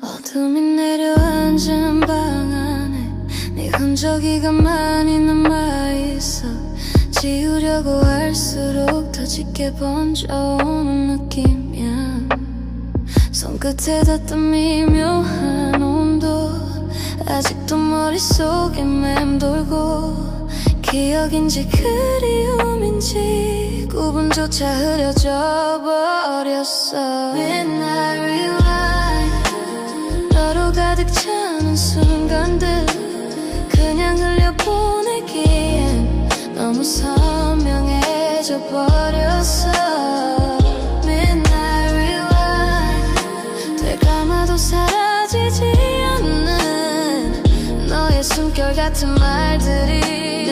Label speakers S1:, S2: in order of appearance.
S1: 어둠이 내려앉은 방 안에 네 흔적이가 많이 남아있어 지우려고 할수록 더 짙게 번져오는 느낌이야 손끝에 닿던 미묘한 아직도 머릿속에 맴돌고 기억인지 그리움인지 구분조차 흐려져 버렸어. Midnight rewind 너로 가득 차는 순간들 그냥 흘려보내기엔 너무 선명해져 버렸어. Midnight rewind 되감아도 사라지지 않는 너의 숨결 같은 말들이